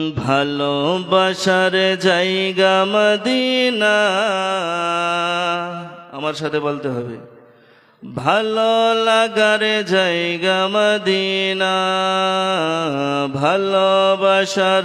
ভালোবাসার জায়গা মদিনা। আমার সাথে বলতে হবে ভালো লাগার জায়গা মদিনা। ভালোবাসার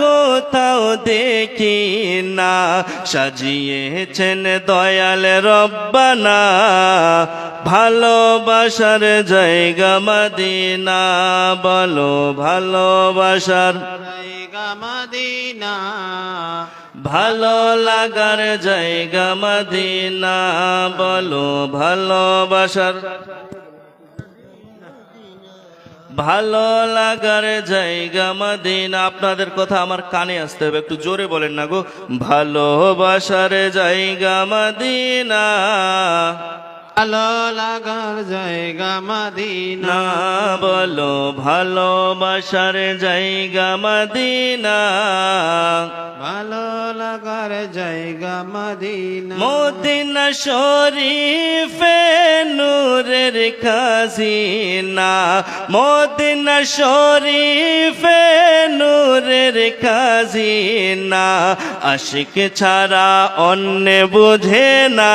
কোথাও দেখি না। সাজিয়েছেন দয়াল রব্বানা, ভালোবাসার জায়গা মদিনা, বলো ভালোবাসার জায়গা মদিনা, ভালো লাগার জায়গা মদিনা, বলো ভালোবাসার ভালো লাগার জায়গা মদিনা। আপনাদের কথা আমার কানে আসতে হবে, একটু জোরে বলেন না গো। ভালোবাসার জায়গা মদিনা। ভালো লাগার জায়গা মদিনা। বলো ভালোবাসার জায়গা মাদিনা। ভালো লাগার জায়গা মদিনা। মদিনা শরীফে নূরের খাজিনা। মদিনা শরীফে নূরের খাজিনা। আশিক ছাড়া অন্য বুঝে না।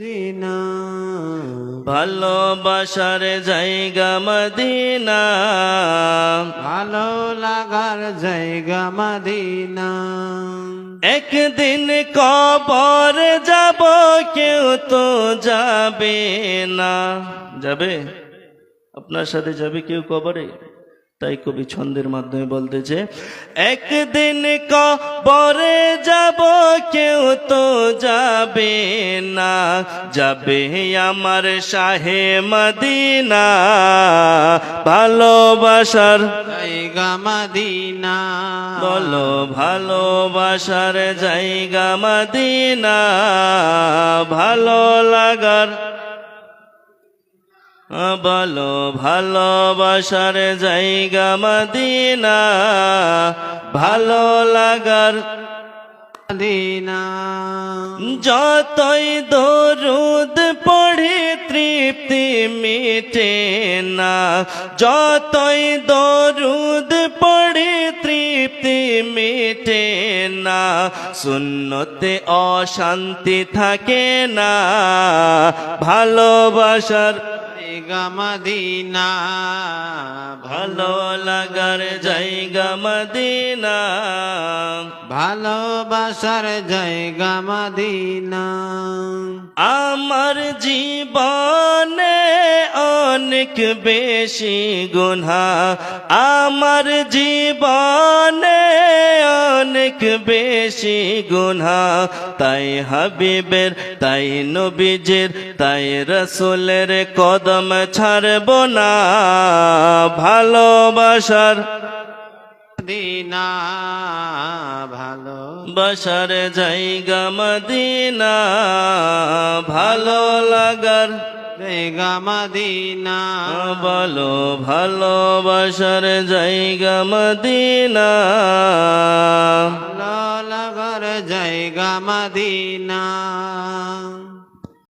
দিনা ভালোবাসার জায়গা মদিনা। ভালো লাগার জায়গা মদিনা। একদিন কবর যাব কেউ তো যাবে না। যাবে? আপনার সাথে যাবে কেউ কবরে? তাই কবি ছন্দের মাধ্যমে বলতেছে একদিন কবরে যাব কেউ তো যাবে না। যাবে আমার শাহে মদিনা ভালোবাসার জায়গা মদিনা। বলো ভালোবাসার জায়গা মদিনা ভালো লাগার বলো ভালোবাসার জায়গা মদিনা ভালো লাগার মদিনা। যতই দরুদ পড়ে তৃপ্তি মিটে না যতই দরুদ পড়ে তৃপ্তি মিটে না শূন্যতে অশান্তি থাকে না ভালোবাসার জায়গা মদিনা। ভালো লাগার জায়গা মদিনা। ভালোবাসার জায়গা মদিনা। আমার জীবনে অনেক বেশি গুনা আমার জীবনে অনেক বেশি গুনা তাই হাবিবের তাই নবীজির তাই রসুলের কদম ছাড়ব না। ভালোবাসার মদিনা ভালো বসার জায়গা মদিনা ভালো লাগার জায়গা মদিনা। বলো ভালোবাসার জায়গা মদিনা। ভালো লাগার জায়গা মদিনা।